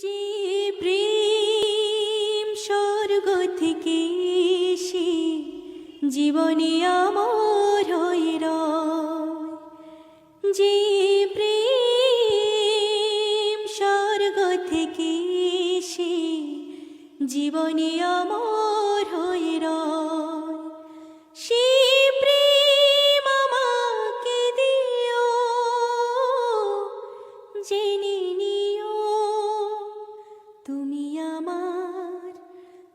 যে প্রেম স্বর্গ থেকে সে জীবনে আমার হইর যে প্রেম স্বর্গ থেকে সে জীবনে আমার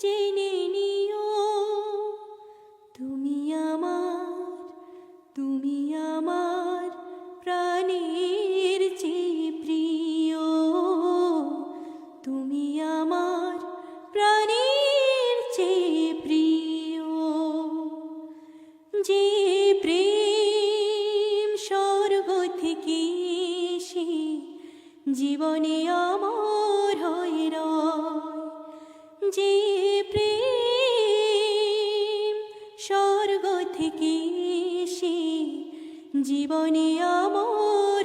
জেনে নিও। তুমি আমার তুমি আমার প্রাণের যে প্রিয়। তুমি আমার প্রাণের যে প্রিয়। যে প্রেম স্বর্গ থেকে সে জীবনে আমার জীবনে আমার